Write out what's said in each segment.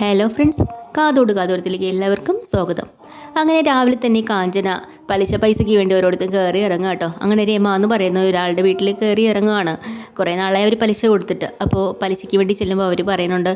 Hello friends കാതോട് കാതോരത്തിലേക്ക് എല്ലാവർക്കും സ്വാഗതം. അങ്ങനെ രാവിലെ തന്നെ കാഞ്ചന പലിശ പൈസയ്ക്ക് വേണ്ടി ഓരോരുത്തർ കയറി ഇറങ്ങുക കേട്ടോ. അങ്ങനെ രമ എന്ന് പറയുന്ന ഒരാളുടെ വീട്ടിൽ കയറി ഇറങ്ങുകയാണ് കുറേ നാളായി അവർ പലിശ കൊടുത്തിട്ട്. അപ്പോൾ പലിശയ്ക്ക് വേണ്ടി ചെല്ലുമ്പോൾ അവർ പറയുന്നുണ്ട്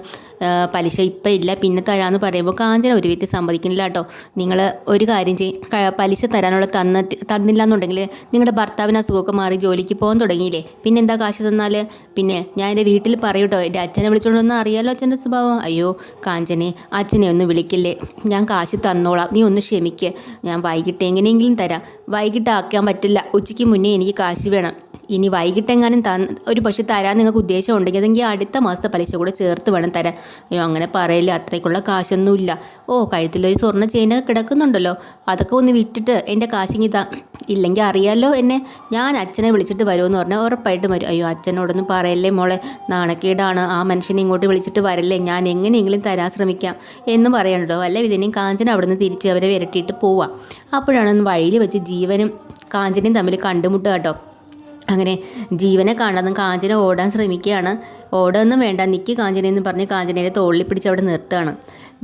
പലിശ ഇപ്പം ഇല്ല പിന്നെ തരാമെന്ന് പറയുമ്പോൾ കാഞ്ചന ഒരു വ്യക്തി സമ്മതിക്കുന്നില്ല കേട്ടോ. നിങ്ങൾ ഒരു കാര്യം ചെയ്യും. പലിശ തരാനുള്ള തന്നിട്ട് തന്നില്ല എന്നുണ്ടെങ്കിൽ നിങ്ങളുടെ ഭർത്താവിന് അസുഖമൊക്കെ മാറി ജോലിക്ക് പോകാൻ തുടങ്ങിയില്ലേ? പിന്നെ എന്താ കാശ് തന്നാൽ? പിന്നെ ഞാൻ എന്റെ വീട്ടിൽ പറയൂട്ടോ എന്റെ അച്ഛനെ വിളിച്ചോണ്ടൊന്നും അറിയാലോ അച്ഛന്റെ സ്വഭാവം? അയ്യോ കാഞ്ചനെ അച്ഛനെ ഒന്ന് വിളിക്കില്ലേ? ഞാൻ കാശ് തന്നോളാം. നീ ഒന്ന് ക്ഷമിക്ക്. ഞാൻ വൈകിട്ട് എങ്ങനെയെങ്കിലും തരാം. വൈകിട്ട് ആക്കാൻ പറ്റില്ല. ഉച്ചയ്ക്ക് മുന്നേ എനിക്ക് കാശ് വേണം. ഇനി വൈകിട്ടെങ്ങാനും തന്ന ഒരു പക്ഷെ തരാൻ നിങ്ങൾക്ക് ഉദ്ദേശം ഉണ്ടെങ്കിൽ അതെങ്കിൽ അടുത്ത മാസത്തെ പലിശ കൂടെ ചേർത്ത് വേണം തരാൻ. അയ്യോ അങ്ങനെ പറയില്ല. അത്രയ്ക്കുള്ള കാശൊന്നുമില്ല. ഓ കഴുത്തിലൊരു സ്വർണ ചെയിനൊക്കെ കിടക്കുന്നുണ്ടല്ലോ. അതൊക്കെ ഒന്ന് വിറ്റിട്ട് എന്റെ കാശിങ്ങി താ ഇല്ലെങ്കിൽ അറിയാമല്ലോ എന്നെ. ഞാൻ അച്ഛനെ വിളിച്ചിട്ട് വരുമെന്ന് പറഞ്ഞാൽ ഉറപ്പായിട്ടും വരും. അയ്യോ അച്ഛനോടൊന്നും പറയല്ലേ മോളെ. നാണക്കേടാണ്. ആ മനുഷ്യനെ ഇങ്ങോട്ട് വിളിച്ചിട്ട് വരല്ലേ. ഞാൻ എങ്ങനെയെങ്കിലും തരാൻ ശ്രമിക്കാം. എന്ന് പറയണല്ലോ അല്ല ഇതിനെയും കാഞ്ചന അവിടെ നിന്ന് തിരിച്ച് അവരെ വിരട്ടിയിട്ട് പോവാം. അപ്പോഴാണ് വഴിയിൽ വെച്ച് ജീവനും കാഞ്ചനയും തമ്മിൽ കണ്ടുമുട്ടുക കേട്ടോ. അങ്ങനെ ജീവനെ കാണാതും കാഞ്ചന ഓടാൻ ശ്രമിക്കുകയാണ്. ഓടൊന്നും വേണ്ട നിക്ക് കാഞ്ചനെന്ന് പറഞ്ഞ് കാഞ്ചനയുടെ തോളിൽ പിടിച്ച് അവിടെ നിർത്തുകയാണ്.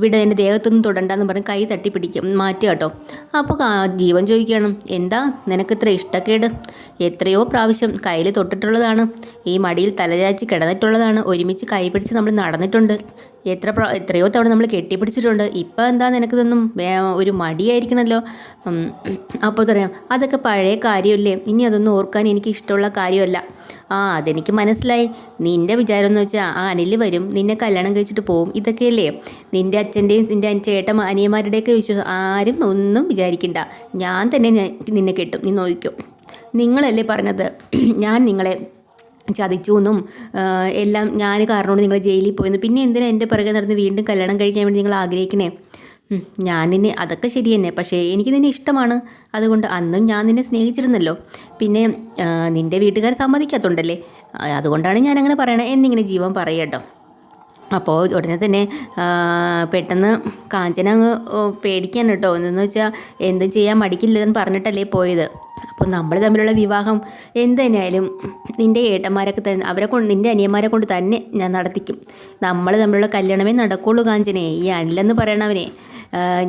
വിട എന്റെ ദേഹത്തൊന്നും തൊടണ്ടെന്ന് പറഞ്ഞ് കൈ തട്ടി പിടിക്കും മാറ്റുക കേട്ടോ. അപ്പോൾ ജീവൻ ചോദിക്കുകയാണ് എന്താ? നിനക്ക് ഇത്ര ഇഷ്ടക്കേട്? എത്രയോ പ്രാവശ്യം കയ്യിൽ തൊട്ടിട്ടുള്ളതാണ്. ഈ മടിയിൽ തലചാച്ചി കിടന്നിട്ടുള്ളതാണ്. ഒരുമിച്ച് കൈ പിടിച്ച് നമ്മൾ നടന്നിട്ടുണ്ട്. എത്ര എത്രയോ തവണ നമ്മൾ കെട്ടിപ്പിടിച്ചിട്ടുണ്ട്. ഇപ്പം എന്താ നിനക്കിതൊന്നും ഒരു മടിയായിരിക്കണമല്ലോ അപ്പോൾ പറയാം അതൊക്കെ പഴയ കാര്യമല്ലേ? ഇനി അതൊന്നും ഓർക്കാൻ എനിക്ക് ഇഷ്ടമുള്ള കാര്യമല്ല. ആ അതെനിക്ക് മനസ്സിലായി. നിന്റെ വിചാരം എന്ന് വെച്ചാൽ ആ അനിൽ വരും നിന്നെ കല്യാണം കഴിച്ചിട്ട് പോവും ഇതൊക്കെയല്ലേ? നിന്റെ അച്ഛന്റെയും നിന്റെ ചേട്ടൻ അനിയന്മാരുടെയൊക്കെ വിശ്വാസം ആരും ഒന്നും വിചാരിക്കണ്ട. ഞാൻ തന്നെ നിന്നെ കെട്ടും നീ നോക്കും നിങ്ങളല്ലേ പറഞ്ഞത്? ഞാൻ നിങ്ങളെ ചതിച്ചു എന്നും എല്ലാം ഞാൻ കാരണമാണ് നിങ്ങൾ ജയിലിൽ പോയെന്ന് പിന്നെ എന്തിനാ എന്റെ പിറകെ നടന്ന് വീണ്ടും കല്യാണം കഴിക്കാൻ വേണ്ടി നിങ്ങൾ ആഗ്രഹിക്കണേ? ഞാൻ നിന്നെ അതൊക്കെ ശരി തന്നെ പക്ഷേ എനിക്ക് നിന്നെ ഇഷ്ടമാണ്. അതുകൊണ്ട് അന്നും ഞാൻ നിന്നെ സ്നേഹിച്ചിരുന്നല്ലോ. പിന്നെ നിന്റെ വീട്ടുകാർ സമ്മതിക്കാത്തതുണ്ടല്ലേ അതുകൊണ്ടാണ് ഞാൻ അങ്ങനെ പറയണേ എന്നിങ്ങനെ ജീവൻ പറയട്ടോ. അപ്പോൾ ഉടനെ തന്നെ പെട്ടെന്ന് കാഞ്ചന അങ്ങ് പേടിക്കാൻ കേട്ടോ. എന്തെന്ന് വെച്ചാൽ എന്തും ചെയ്യാൻ മടിക്കില്ലെന്ന് പറഞ്ഞിട്ടല്ലേ പോയത്. അപ്പോൾ നമ്മൾ തമ്മിലുള്ള വിവാഹം എന്ത് തന്നെയായാലും നിന്റെ ഏട്ടന്മാരൊക്കെ തന്നെ അവരെ കൊണ്ട് നിന്റെ അനിയന്മാരെ കൊണ്ട് തന്നെ ഞാൻ നടത്തിക്കും. നമ്മൾ തമ്മിലുള്ള കല്യാണമേ നടക്കുള്ളൂ കാഞ്ചനെ. ഈ അനിലെന്ന് പറയണവനെ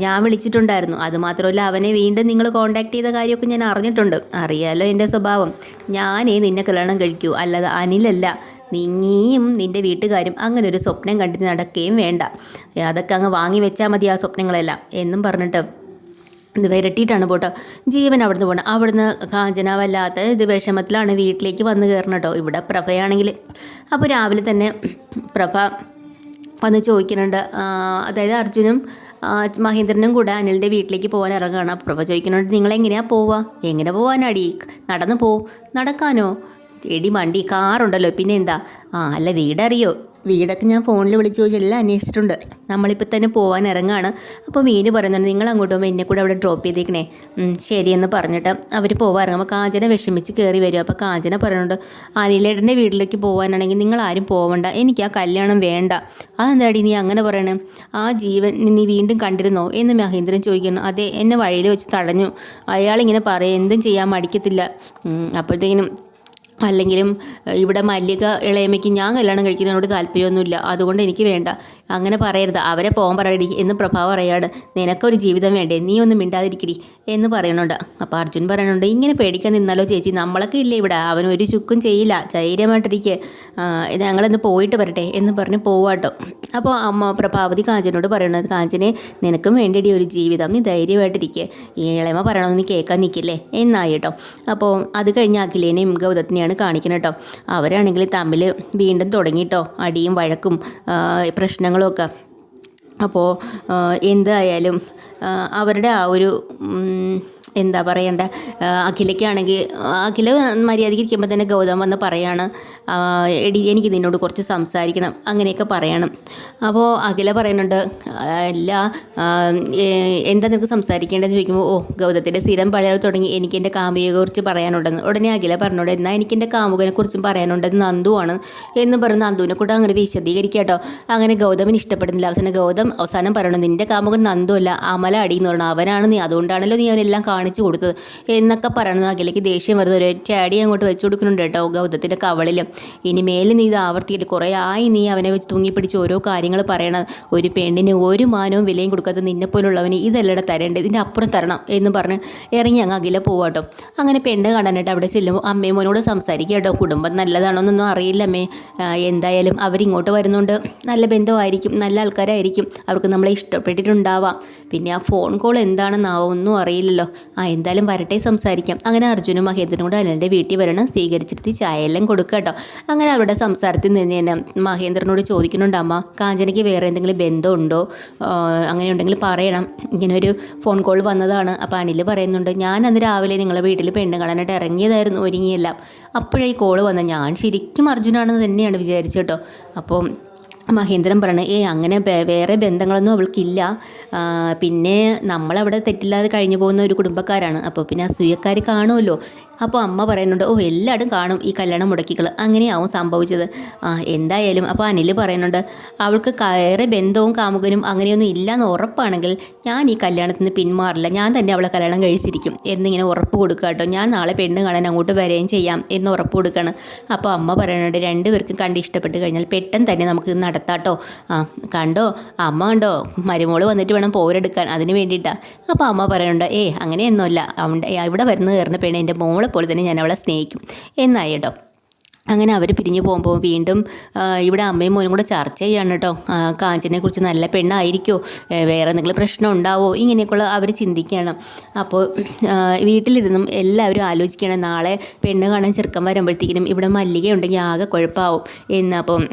ഞാൻ വിളിച്ചിട്ടുണ്ടായിരുന്നു. അതുമാത്രമല്ല അവനെ വീണ്ടും നിങ്ങൾ കോണ്ടാക്ട് ചെയ്ത കാര്യമൊക്കെ ഞാൻ അറിഞ്ഞിട്ടുണ്ട്. അറിയാലോ എന്റെ സ്വഭാവം. ഞാനേ നിന്നെ കല്യാണം കഴിക്കൂ. അല്ലാതെ അനിലല്ല. നീയും നിന്റെ വീട്ടുകാരും അങ്ങനെ ഒരു സ്വപ്നം കണ്ടിട്ട് നടക്കുകയും വേണ്ട. അതൊക്കെ അങ്ങ് വാങ്ങി വെച്ചാൽ മതി ആ സ്വപ്നങ്ങളെല്ലാം. എന്നും പറഞ്ഞിട്ട് ഇത് വരട്ടിയിട്ടാണ് പോട്ടോ. ജീവൻ അവിടുന്ന് പോകണം അവിടുന്ന് കാഞ്ചന വല്ലാത്ത ഇത് വിഷമത്തിലാണ് വീട്ടിലേക്ക് വന്ന് കയറണം കേട്ടോ ഇവിടെ പ്രഭയാണെങ്കിൽ അപ്പോൾ രാവിലെ തന്നെ പ്രഭ വന്ന് ചോദിക്കുന്നുണ്ട്. അതായത് അർജുനും മഹേന്ദ്രനും കൂടെ അനിലിന്റെ വീട്ടിലേക്ക് പോകാൻ ഇറങ്ങുകയാണ് പ്രഭ ചോദിക്കുന്നുണ്ട് നിങ്ങൾ എങ്ങനെയാണ് പോവുക എങ്ങനെ പോവാനാടി? നടന്ന് പോ. നടക്കാനോ? എടി വണ്ടി കാറുണ്ടല്ലോ. പിന്നെ എന്താ ആ അല്ല വീടറിയോ? വീടൊക്കെ ഞാൻ ഫോണിൽ വിളിച്ച് ചോദിച്ചെല്ലാം അന്വേഷിച്ചിട്ടുണ്ട്. നമ്മളിപ്പോൾ തന്നെ പോകാൻ ഇറങ്ങാണ്. അപ്പോൾ മീന് പറയുന്നുണ്ട് നിങ്ങൾ അങ്ങോട്ട് പോകുമ്പോൾ എന്നെ കൂടെ അവിടെ ഡ്രോപ്പ് ചെയ്തേക്കണേ. ശരിയെന്ന് പറഞ്ഞിട്ട് അവർ പോകാൻ ഇറങ്ങുമ്പോൾ കാഞ്ചന വിഷമിച്ച് കയറി വരും. അപ്പോൾ കാഞ്ചന പറയുന്നുണ്ട് അനിലേട്ടന്റെ വീട്ടിലേക്ക് പോകാനാണെങ്കിൽ നിങ്ങൾ ആരും പോവണ്ട. എനിക്ക് ആ കല്യാണം വേണ്ട. അതെന്താടി നീ അങ്ങനെ പറയണേ? ആ ജീവൻ നീ വീണ്ടും കണ്ടിരുന്നോ? എന്ന് മഹേന്ദ്രൻ ചോദിക്കുന്നു. അതെ എന്നെ വഴിയിൽ വെച്ച് തടഞ്ഞു. അയാളിങ്ങനെ പറയും എന്തും ചെയ്യാൻ മടിക്കത്തില്ല. അപ്പോഴത്തേക്കിനും അല്ലെങ്കിലും ഇവിടെ മല്ലിക ഇളയമ്മയ്ക്ക് ഞാൻ കല്യാണം കഴിക്കുന്നതിനോട് താല്പര്യമൊന്നുമില്ല. അതുകൊണ്ട് എനിക്ക് വേണ്ട. അങ്ങനെ പറയരുത്. അവരെ പോകാൻ പറയടി എന്ന് പ്രഭാവം പറയാണ്. നിനക്കൊരു ജീവിതം വേണ്ടേ? നീ ഒന്നും മിണ്ടാതിരിക്കടി എന്ന് പറയണുണ്ട് അപ്പോൾ അർജുൻ പറയണുണ്ട് ഇങ്ങനെ പേടിക്കാൻ നിന്നാലോ ചേച്ചി? നമ്മളൊക്കെ ഇല്ലേ ഇവിടെ? അവൻ ഒരു ചുക്കും ചെയ്യില്ല. ധൈര്യമായിട്ടിരിക്കെ. ഞങ്ങളൊന്ന് പോയിട്ട് വരട്ടെ എന്ന് പറഞ്ഞ് പോവാട്ടോ. അപ്പോൾ അമ്മ പ്രഭാവതി കാഞ്ചനോട് പറയണത് കാഞ്ചനെ നിനക്കും വേണ്ടിയടി ഒരു ജീവിതം. നീ ധൈര്യമായിട്ടിരിക്കെ. ഈ ഇളയമ പറയണമെന്ന് കേൾക്കാൻ നിൽക്കില്ലേ എന്നായി കേട്ടോ അപ്പോൾ അത് കഴിഞ്ഞ് അഖിലേനെയും ഗൗതത്തിനെയാണ് കാണിക്കുന്നത് കേട്ടോ. അവരാണെങ്കിൽ തമ്മിൽ വീണ്ടും തുടങ്ങിയിട്ടോ അടിയും വഴക്കും പ്രശ്നങ്ങളും ഒക്കെ അപ്പോൾ എന്തായാലും അവരുടെ ആ ഒരു എന്താ പറയണ്ട? അഖിലയ്ക്കാണെങ്കിൽ അഖില മര്യാദയ്ക്ക് ഇരിക്കുമ്പോൾ തന്നെ ഗൗതം വന്ന് പറയാണ് എടി എനിക്ക് നിന്നോട് കുറച്ച് സംസാരിക്കണം അങ്ങനെയൊക്കെ പറയണം. അപ്പോൾ അഖില പറയുന്നുണ്ട് അല്ല എന്താ നിനക്ക് സംസാരിക്കേണ്ടതെന്ന് ചോദിക്കുമ്പോൾ ഓ ഗൗതത്തിന്റെ സ്ഥിരം പഴയ തുടങ്ങി എനിക്ക് എന്റെ കാമുകയെ കുറിച്ച് പറയാനുണ്ടെന്ന്. ഉടനെ അഖില പറഞ്ഞോട് എന്നാൽ എനിക്ക് എന്റെ കാമുകനെ കുറിച്ചും പറയാനുണ്ടെന്ന് നന്ദുവാണ് എന്ന് പറഞ്ഞ് നന്ദുവിനെ കൂടെ അങ്ങനെ വിശദീകരിക്കുക കേട്ടോ അങ്ങനെ ഗൗതമിന് ഇഷ്ടപ്പെടുന്നില്ല. അവസാനം ഗൗതം അവസാനം പറയണം നിന്റെ കാമുകൻ നന്ദു അല്ല അമല അടി എന്ന് പറഞ്ഞു അവനാണ് നീ. അതുകൊണ്ടാണല്ലോ നീ അവനെല്ലാം കാണിച്ചു കാണിച്ചു കൊടുത്തത് എന്നൊക്കെ പറയുന്നത് അഖിലേക്ക് ദേഷ്യം വരുന്നത്. ഒരു ചാടി അങ്ങോട്ട് വെച്ചു കൊടുക്കുന്നുണ്ട് കേട്ടോ ഗൗതത്തിന്റെ കവളിലും. ഇനി മേലെ നീ ഇത് ആവർത്തിയില്ല. കുറേ ആയി നീ അവനെ വെച്ച് തൂങ്ങിപ്പിടിച്ച് ഓരോ കാര്യങ്ങൾ പറയണം ഒരു പെണ്ണിന് ഒരു മാനവും വിലയും കൊടുക്കാത്ത നിന്നെപ്പോലുള്ളവന് ഇതല്ലട തരേണ്ടത്. ഇതിന്റെ അപ്പുറം തരണം എന്ന് പറഞ്ഞ് ഇറങ്ങി അങ്ങ് അഖില പോവാട്ടോ അങ്ങനെ പെണ്ണ് കാണാനായിട്ട് അവിടെ ചെല്ലുമ്പോൾ അമ്മയും മോനോട് സംസാരിക്കുക കേട്ടോ. കുടുംബം നല്ലതാണോ എന്നൊന്നും അറിയില്ല അമ്മേ. എന്തായാലും അവരിങ്ങോട്ട് വരുന്നുണ്ട് നല്ല ബന്ധമായിരിക്കും. നല്ല ആൾക്കാരായിരിക്കും. അവർക്ക് നമ്മളെ ഇഷ്ടപ്പെട്ടിട്ടുണ്ടാവാം. പിന്നെ ആ ഫോൺ കോൾ എന്താണെന്നാവോ ഒന്നും അറിയില്ലല്ലോ. ആ എന്തായാലും വരട്ടെ സംസാരിക്കാം. അങ്ങനെ അർജുനും മഹേന്ദ്രനും അനിലിന്റെ വീട്ടിൽ വരണം. സ്വീകരിച്ചിട്ട് ചായ കൊടുക്കുക കേട്ടോ. അങ്ങനെ അവരുടെ സംസാരത്തിൽ നിന്ന് തന്നെ മഹേന്ദ്രനോട് ചോദിക്കുന്നുണ്ട് അമ്മ കാഞ്ചനയ്ക്ക് വേറെ എന്തെങ്കിലും ബന്ധമുണ്ടോ? അങ്ങനെ ഉണ്ടെങ്കിൽ പറയണം. ഇങ്ങനെ ഒരു ഫോൺ കോൾ വന്നതാണ്. അപ്പോൾ അനിൽ പറയുന്നുണ്ട് ഞാൻ അന്ന് രാവിലെ നിങ്ങളെ വീട്ടിൽ പെണ്ണ് കാണാനായിട്ട് ഇറങ്ങിയതായിരുന്നു ഒരുങ്ങിയെല്ലാം. അപ്പോഴേ കോൾ വന്ന. ഞാൻ ശരിക്കും അർജുനാണെന്ന് തന്നെയാണ് വിചാരിച്ചു കേട്ടോ. അപ്പോൾ മഹേന്ദ്രൻ പറയണേ ഏ അങ്ങനെ വേറെ ബന്ധങ്ങളൊന്നും അവൾക്കില്ല. പിന്നെ നമ്മളവിടെ തെറ്റില്ലാതെ കഴിഞ്ഞു പോകുന്ന ഒരു കുടുംബക്കാരാണ്. അപ്പോൾ പിന്നെ അസൂയക്കാർ കാണുമല്ലോ. അപ്പോൾ അമ്മ പറയുന്നുണ്ട് ഓ എല്ലായിടും കാണും ഈ കല്യാണം മുടക്കികൾ അങ്ങനെയാവും സംഭവിച്ചത്. ആ എന്തായാലും അപ്പോൾ അനിൽ പറയുന്നുണ്ട് അവൾക്ക് കയറെ ബന്ധവും കാമുകനും അങ്ങനെയൊന്നും ഇല്ലയെന്ന് ഉറപ്പാണെങ്കിൽ ഞാൻ ഈ കല്യാണത്തിന് പിന്മാറില്ല. ഞാൻ തന്നെ അവളെ കല്യാണം കഴിച്ചിരിക്കും. എന്നിങ്ങനെ ഉറപ്പ് കൊടുക്കുക കേട്ടോ. ഞാൻ നാളെ പെണ്ണ് കാണാൻ അങ്ങോട്ട് വരികയും ചെയ്യാം എന്ന് ഉറപ്പ് കൊടുക്കുകയാണ്. അപ്പോൾ അമ്മ പറയുന്നുണ്ട് രണ്ടുപേർക്കും കണ്ട് ഇഷ്ടപ്പെട്ട് കഴിഞ്ഞാൽ പെട്ടെന്ന് തന്നെ നമുക്ക് ഇത് നടത്താട്ടോ. ആ കണ്ടോ? അമ്മ കണ്ടോ? മരുമോൾ വന്നിട്ട് വേണം പോരെടുക്കാൻ. അതിന് വേണ്ടിയിട്ടാണ് അപ്പോൾ അമ്മ പറയുന്നുണ്ട് ഏ അങ്ങനെയൊന്നുമില്ല. ഇവിടെ വരുന്ന കയറുന്ന പെണ്ണ് എന്റെ മോളെ പോലെ തന്നെ ഞാൻ അവളെ സ്നേഹിക്കും. എന്നായി കേട്ടോ അങ്ങനെ അവർ പിരിഞ്ഞു പോകുമ്പോൾ വീണ്ടും ഇവിടെ അമ്മയും മോനും കൂടെ ചർച്ച ചെയ്യാണ് കേട്ടോ കാഞ്ചനെ കുറിച്ച് നല്ല പെണ്ണായിരിക്കോ? വേറെ എന്തെങ്കിലും പ്രശ്നം ഉണ്ടാവോ? ഇങ്ങനെയൊക്കെയുള്ള അവർ ചിന്തിക്കുകയാണ്. അപ്പോൾ വീട്ടിലിരുന്നും എല്ലാവരും ആലോചിക്കുകയാണ് നാളെ പെണ്ണ് കാണാൻ ചെറുക്കം വരുമ്പോഴത്തേക്കിനും ഇവിടെ മല്ലിക ഉണ്ടെങ്കിൽ ആകെ കുഴപ്പമാവും എന്നപ്പം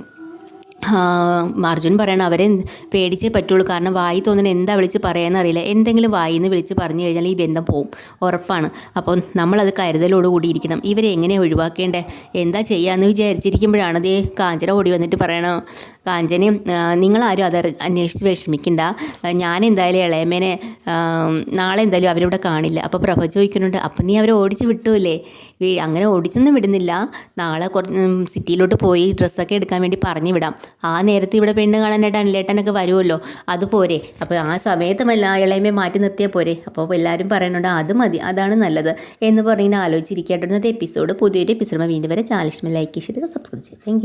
അർജുൻ പറയണം അവരെ പേടിച്ചേ പറ്റുള്ളൂ. കാരണം വായി തോന്നുന്ന എന്താ വിളിച്ച് പറയാമെന്നറിയില്ല എന്തെങ്കിലും വായിന്ന് വിളിച്ച് പറഞ്ഞു കഴിഞ്ഞാൽ ഈ ബന്ധം പോവും. ഉറപ്പാണ്. അപ്പോൾ നമ്മളത് കരുതലോടുകൂടി ഇരിക്കണം. ഇവരെ എങ്ങനെ ഒഴിവാക്കേണ്ടേ? എന്താ ചെയ്യാമെന്ന് വിചാരിച്ചിരിക്കുമ്പോഴാണ് ദേ കാഞ്ചന ഓടി വന്നിട്ട് പറയണം കാഞ്ചനയും ആ, നിങ്ങളാരും അത് അന്വേഷിച്ച് വിഷമിക്കണ്ട. ഞാൻ എന്തായാലും ഇളയമേനെ നാളെ എന്തായാലും അവരിവിടെ കാണില്ല. അപ്പോൾ പ്രഭ ചോദിക്കുന്നുണ്ട് അപ്പം നീ അവരെ ഓടിച്ച് വിട്ടൂല്ലേ? അങ്ങനെ ഓടിച്ചൊന്നും വിടുന്നില്ല. നാളെ കുറച്ച് സിറ്റിയിലോട്ട് പോയി ഡ്രസ്സൊക്കെ എടുക്കാൻ വേണ്ടി പറഞ്ഞു വിടാം. ആ നേരത്ത് ഇവിടെ പെണ്ണ് കാണാനായിട്ട് അനിലേട്ടനൊക്കെ വരുമല്ലോ അത് പോരെ. അപ്പോൾ ആ സമയത്തുമല്ല ഇളയമേ മാറ്റി നിർത്തിയാൽ പോരെ. അപ്പോൾ എല്ലാവരും പറയുന്നുണ്ട് അത് മതി അതാണ് നല്ലത്. എന്ന് പറഞ്ഞിങ്ങനെ ആലോചിച്ചിരിക്കട്ടെ എപ്പിസോഡ്. പുതിയൊരു എപ്പിസോഡ് വീണ്ടും വരെ. ചാലിഷ്മ ലൈക്ക് ചെയ്ത് സബ്സ്ക്രൈബ് ചെയ്യുക താങ്ക്